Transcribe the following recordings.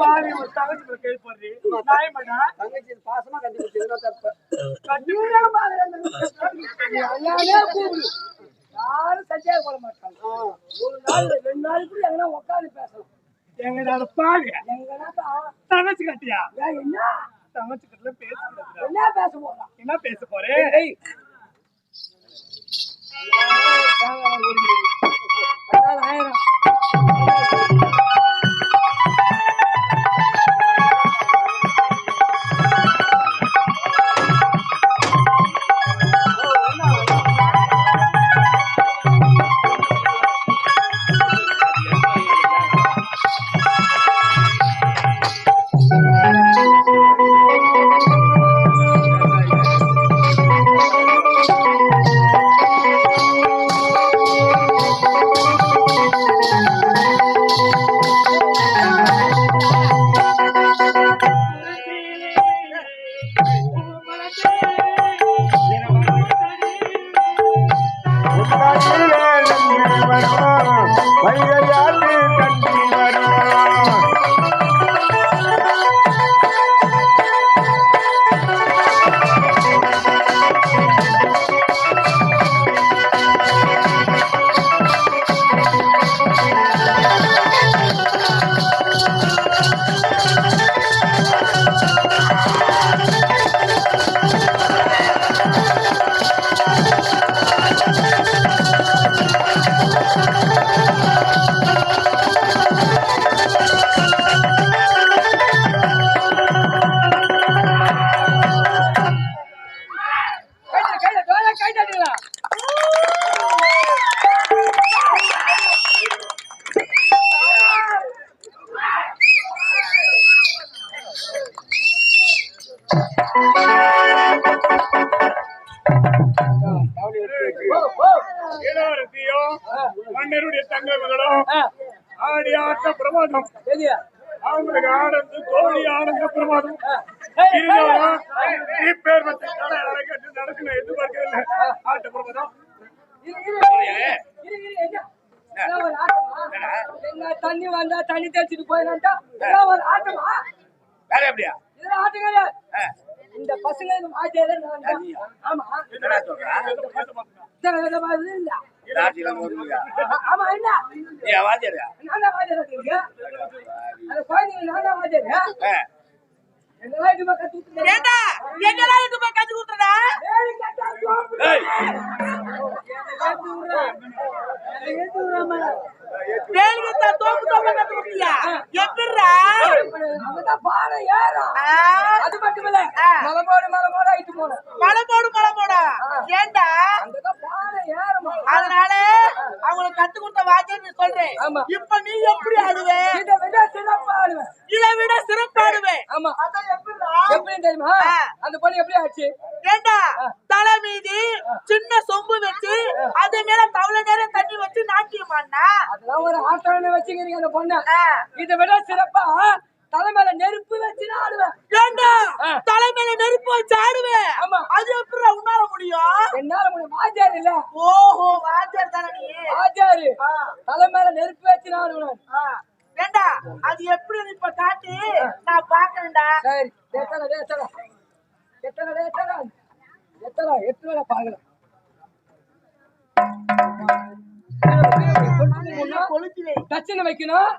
பாவி ஒரு தங்கச்சி கை போடுறி? நாயமடா தங்கச்சி பாசமா கண்டுபிடிச்சதுன்னா தப்பு? கூப்பிடு. யாரும் சத்தியாக போட மாட்டாங்க. ஒரு நாள் ரெண்டு நாளைக்கு எங்கன்னா உட்காந்து பேசலாம். எங்கடா பாவி தான் தங்கச்சி கட்டியா? என்ன? தங்கச்சி கிட்ட பேசுறது என்ன பேச போறான் என்ன பேச போறேன் ஆயிரம். பிரமாதம் அவங்களுக்கு ஆனந்து தோழி ஆனந்த பிரமாதம். இப்பேர் வந்து நடக்கணும் ஆட்ட தண்ணி வந்தா தண்ணி தெளிச்சிட்டு போயிடா என்ன ஒரு ஆட்டமா? வேற எப்படியா? இதெல்லாம் ஆட்டம் கிடையாது இந்த நான் தான். ஆமா. ஆமா என்ன? ஏ வாத்தியாரா? நான் தான் வாத்தியார்? ஏண்டா? என்னடா இது போய் கட்டா சோப்பு. ஏய். வேலைக்கு தான் தோப்பு தோப்பு கத்து குடுத்தியா? எப்படிடா? அவதான் பாறை ஏறும். ஆ, அது மட்டும் இல்ல மலைமோடு மலைமோடு ஆயிட்டு போனோம் மலை போடு மலை போடா. ஏண்டா? பாறை ஏறுமா அதனால அவங்களுக்கு கத்து கொடுத்த வாத்தியார் நீ சொல்றேன். ஆமா. இப்ப நீ எப்படி ஆடுவே? இதை விட சிறப்பா ஆடுவேன். இதை விட சிறப்பாடுவே ஆமா. அதான் எப்படி தெரியுமா. அந்த பொண்ணு எப்படி ஆச்சு? ஏண்டா தலை மீதி சின்ன சொம்பு வச்சு அது மேல தவளை நேரம் தண்ணி வச்சு நாட்டியமாண்ணா அதெல்லாம் ஒரு ஆட்டோன்னு வச்சுக்கிறீங்க அந்த பொண்ணு? இதை விட சிறப்பா தலைமையில நெருப்பு வச்சு ஆடுவேன். ஏண்டா ஆ. தலை மேல நெருப்பு வச்சு ஆடுவேன்? ஆமா. அது எப்படி உன்னால முடியும்? என்னால முடியும்? வாத்தியார் இல்ல. ஓஹோ வாத்தியார் தானே நீ? ஆ. தலைமையில நெருப்பு வச்சு ஆடுவேன். ஏண்டா அது எப்படி இப்ப காட்டு? நான் பாக்குறேன்டா சரி எத்தனை எத்தனை எத்தனை எத்தனை எத்தனை எத்தனை பாக்கலாம் தச்சனை வைக்கணும்.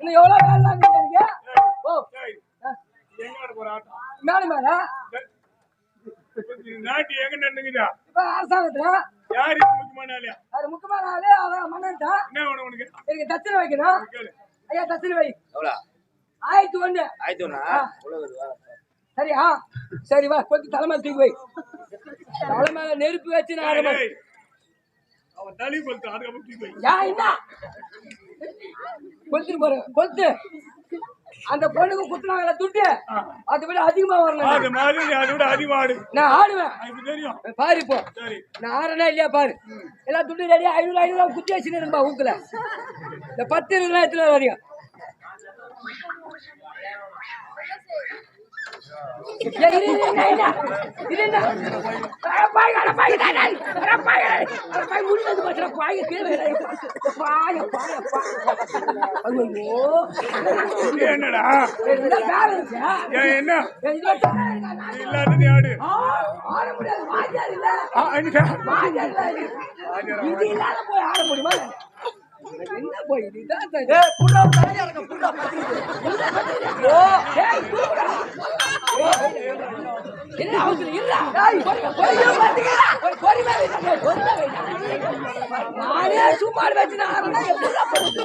இன்னும் எவ்வளவு வேலை இருக்கு ஓ. மேல மேல. நாட்டு எங்க நின்னுங்குதா இப்ப அரசாங்கத்துல. யாரு முக்கியமான ஆளியா அது முக்கியமான ஆளு அவன் என்ன வேணும் உனக்கு? எனக்கு தச்சனை வைக்கணும். ஐயா தச்சனை வை. எவ்வளோ? ஆயிரத்தி ஒண்ணு. ஆயிரத்தொன்னா ஆ. சரியா சரி வா கொஞ்சம் தலைமை தூக்கி வை. தலைமையில நெருப்பு வச்சு நான் யா என்ன? கொளுத்துட்டு போறேன் கொளுத்து அந்த பொண்ணுக்கு குத்துனாங்கல்ல துட்டு அதை விட அதிகமா அது வரணும் மாதிரி அதை விட அதிகமாடு நான் ஆடுவேன். எனக்கு தெரியும். பாரு இப்போ. சரி. நான் ஆடுறேனா இல்லையா பாரு. எல்லாம் துட்டு ரெடியா ஐநூறு ஐநூறு குத்தி வச்சுன்னு இருப்பா ஊக்குல. இந்த பத்து இருபது எத்தனை வரையும்? என்னடா? என்ன இல்லாத ஆடு ஆட முடியாது, வாத்தியார் இல்ல. வாத்தியார் இல்ல. இது. இல்லாத போய் ஆட முடியுமா? சும்மா வச்சு நான் ஆடுறேன்னா எப்படிடா போகுது?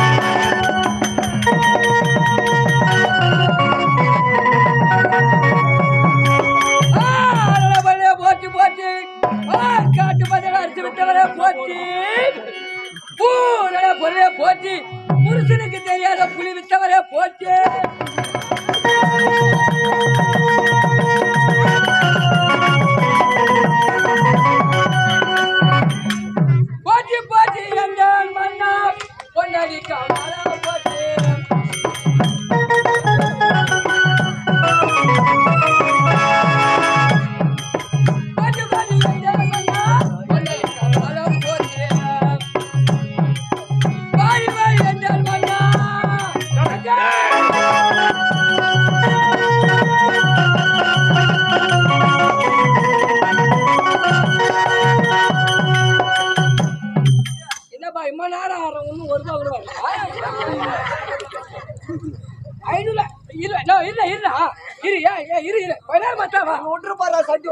காட்டு மஞ்சள் அரைச்சு விட்டவரே போச்சு. பூ பொருளே போச்சு. புருஷனுக்கு தெரியாத புலி வித்தவரே போச்சு ஒன்று பாரா சட்டி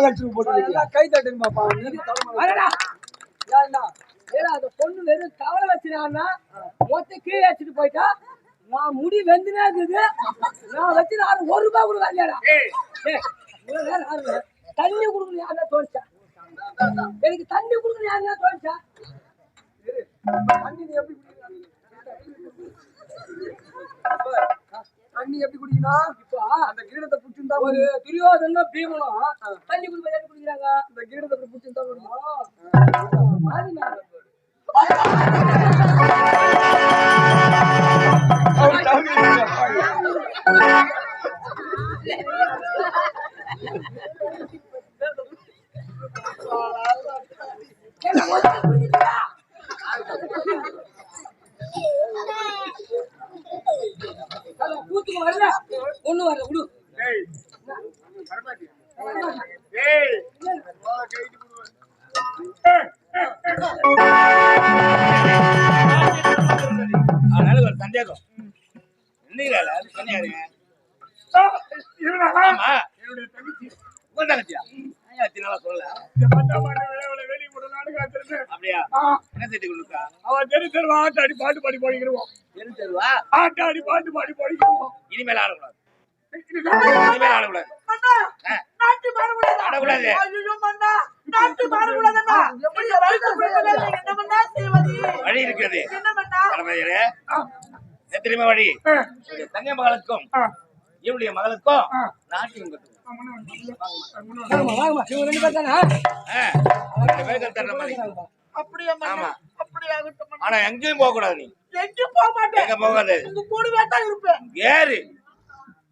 எல்லாம் கை தட்டுங்க பாப்பா ஏடா அந்த பொண்ணு வெறும் கவலை வச்சினான்னா மொத்த கீழே வச்சுட்டு போயிட்டா நான் முடி வெந்துனே இருக்குது. நான் வச்சு நான் ஒரு ரூபாய் கூட வாங்கியாடா ஏய். ஏய், இவ்வளவு நேரம் ஆகுது. தண்ணி கொடுக்கணும் யாருன்னா தோணுச்சா? எனக்கு தண்ணி கொடுக்கணும் யாருன்னா தோணுச்சா. தண்ணி எப்படி? தண்ணி எப்படி குடிக்கணும் இப்போ அந்த கிரீடத்தை புடிச்சிருந்தா ஒரு துரியோதனும் பீமனும் தண்ணி குடிப்பது எப்படி குடிக்கிறாங்க இந்த கிரீடத்தை புடிச்சிருந்தா வருமா மாறி ஆட்டாடி பாட்டு பாடி தெருவா? ஆட்டாடி பாட்டு பாடி போடிக்கிடுவோம் இனிமேல் ஆடக்கூடாது. இனிமேல் ஆடக்கூடாது. ஆடக்கூடாது. வழி இருக்கிறது தெரியுமா வழி? தங்கை மகளுக்கும் ஆ, இவனுடைய மகளுக்கும். நாட்டியம் கட்டுவோம். ஆனா எங்கேயும் போக கூடாது நீ. எங்கேயும் போக மாட்டேன். எங்க போகாது. உங்க கூடவே தான் இருப்பேன். ஏறு.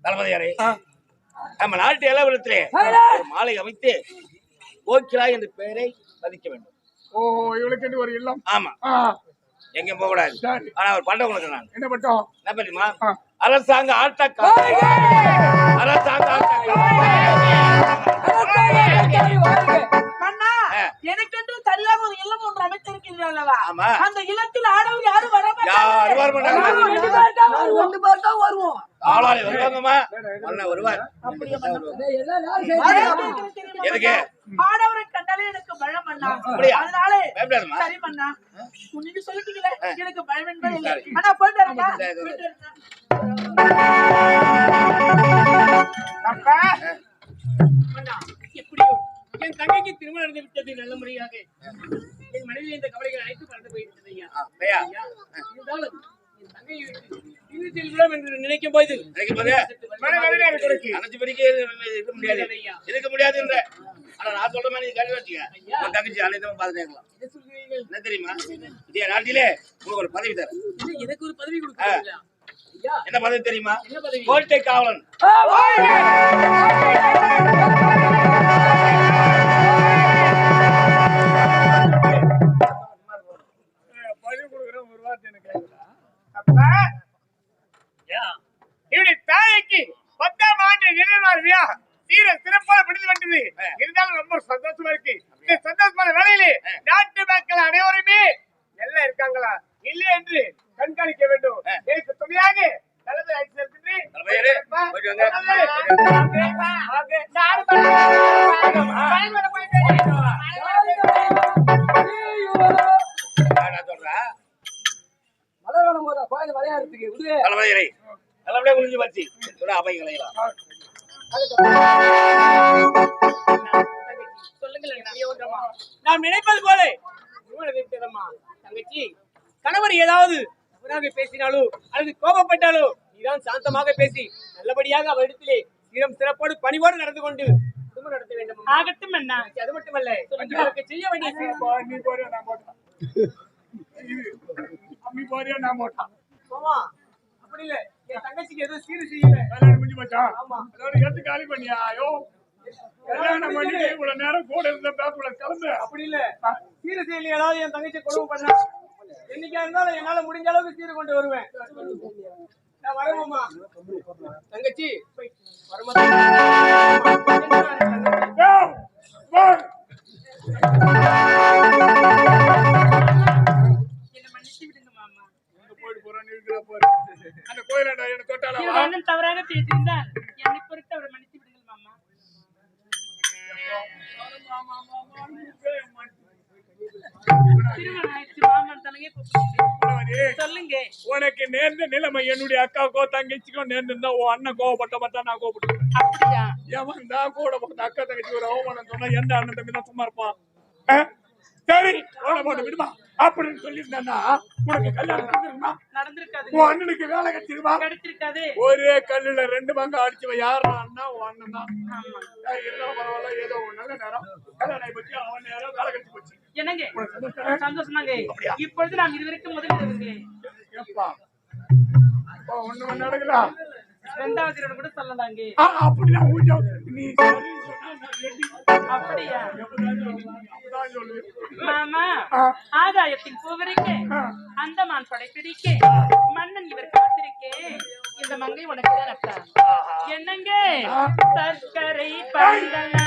தளபதியாரே நம்ம நாட்டு இளவரத்திலே ஒரு மாலை அமைத்து கோக்கிலா என்ற பெயரை மதிக்க வேண்டும். ஓ இவளுக்கு ஒரு இல்லம். ஆமா. எங்கேயும் போக கூடாது ஆனா அவர் பண்ட கொடுக்க நான். என்ன பட்டோம் என்ன தெரியுமா. அரசாங்க ஆட்டக்கா அரசாங்க ஆட்டக்கா. எனக்கென்று தனியாக ஒரு இல்லம் ஒன்று ஆமா. அந்த இல்லத்தில் ஆடவர் யாரும் வர யாரும் வர மாட்டாங்க ரெண்டு பேர் தான் வருவோம். ஆளாளி வருவாங்கம்மா. அண்ணா வருவார். எதுக்கு? ஆடவரை கண்டாலே எனக்கு பயம் அப்படியா? அதனால. சரி நீங்க சொல்லிட்டீங்களே? எனக்கு பயம் என்பது இல்லை. ஆனா போயிட்டு என் தங்கைக்கு திருமணம் நடந்து விட்டது நல்ல முறையாக. என் மனைவி இந்த கவலைகள் அனைத்து மறந்து போயிருக்கிறது ஐயா. ஆ, பையா ஐயா, இருந்தாலும் என் தங்கையை விட்டு விடுதல் என்று நினைக்கும் போது இருக்கு. அனைத்து படிக்க இருக்க முடியாது. இருக்க முடியாது என்ற. ஆனா நான் சொல்ற மாதிரி நீ கல்வி வச்சுக்க உன் தங்கச்சி அனைத்தும் பார்த்துட்டே இருக்கலாம் என்ன தெரியுமா? இதே நாட்டிலே உங்களுக்கு ஒரு பதவி இது எனக்கு ஒரு பதவி ஐயா. என்ன பதவி தெரியுமா? கோட்டை காவலன். நல்லபடியா முடிஞ்சு சொல்ல அவை கலையலாம். நாம் நினைப்பது போல. தங்கச்சி. கணவர் ஏதாவது தவறாக பேசினாலோ அல்லது கோபப்பட்டாலோ நீதான் சாந்தமாக பேசி நல்லபடியாக அவரிடத்திலே சீரம் சிறப்போடு பணிவோடு நடந்து கொண்டு நடத்த வேண்டும்? ஆகட்டும் என்ன அது மட்டுமல்ல. செய்ய வேண்டிய நீ போ, நீ போறியா நான் போட்டேன் இது, அம்மி போறியா நான் போட்டேன் இல்ல என் தங்கச்சிக்கு எதுவும் சீரு செய்யல. கல்யாணம் முடிஞ்சு மச்சான் ஆமா. அதோட எடுத்து காலி பண்ணியா ஐயோ கல்யாணம் பண்ணிட்டு இவ்வளவு நேரம் கூட இருந்த பேப்புல கிளம்பு அப்படி இல்ல. சீரு செய்யல ஏதாவது என் தங்கச்சி கொடுமை பண்ணா. என்னைக்கா இருந்தாலும் என்னால முடிஞ்ச அளவுக்கு சீரு கொண்டு வருவேன். நான் வரேன் மாமா தங்கச்சி வரமா யோ, இருக்கிற. அந்த கோயிலாண்டா என்ன தொட்டாளா? அண்ணன் தவறாக பேசியிருந்தால் என்னை பொறுத்து அவரை மன்னிச்சு விடுங்கள் மாமா. உனக்கு நேர்ந்த நிலைமை என்னுடைய அக்காக்கோ தங்கச்சிக்கோ நேர்ந்திருந்தா உன் அண்ணன் கோவப்பட்ட பார்த்தா நான் கோவப்பட்டேன் அப்படியா? கூட பிறந்த அக்கா தங்கச்சி ஒரு அவமானம் சொன்னா எந்த அண்ணன் தம்பி தான் சும்மா இருப்பான்? சரி போன போட்டு விடுமா? அப்படின்னு சொல்லியிருந்தேன்னா உனக்கு கல்யாணம் நடந்திருக்குமா? நடந்திருக்காது. உன் அண்ணனுக்கு வேலை கிடைச்சிருமா கிடைச்சிருக்காது. ஒரே கல்லுல ரெண்டு பங்கு அடிச்சவன் யாரா அண்ணா உன் அண்ணன் தான். இருந்தாலும் பரவாயில்ல ஏதோ ஒரு நல்ல நேரம். கல்யாணம் போச்சு அவன் நேரம் வேலை கிடைச்சு போச்சு. என்னங்க? உனக்கு சந்தோஷம்? சந்தோஷம் தாங்க இப்பொழுது நாம் இதுவரைக்கும் முதல் அப்பா, ஒண்ணு நடக்குதா ரெண்டாவது இரவு கூட சொல்லலாங்க ஊஞ்சா நீ. அப்படியா. மாமா ஆ. ஆகாயத்தின் பூவரிக்க ஆ. அந்தமான் படைப்பிடிக்க மன்னன் இவர் காத்திருக்க இந்த மங்கை உனக்கு தான் அக்கா என்னங்க? சர்க்கரை பந்தனா.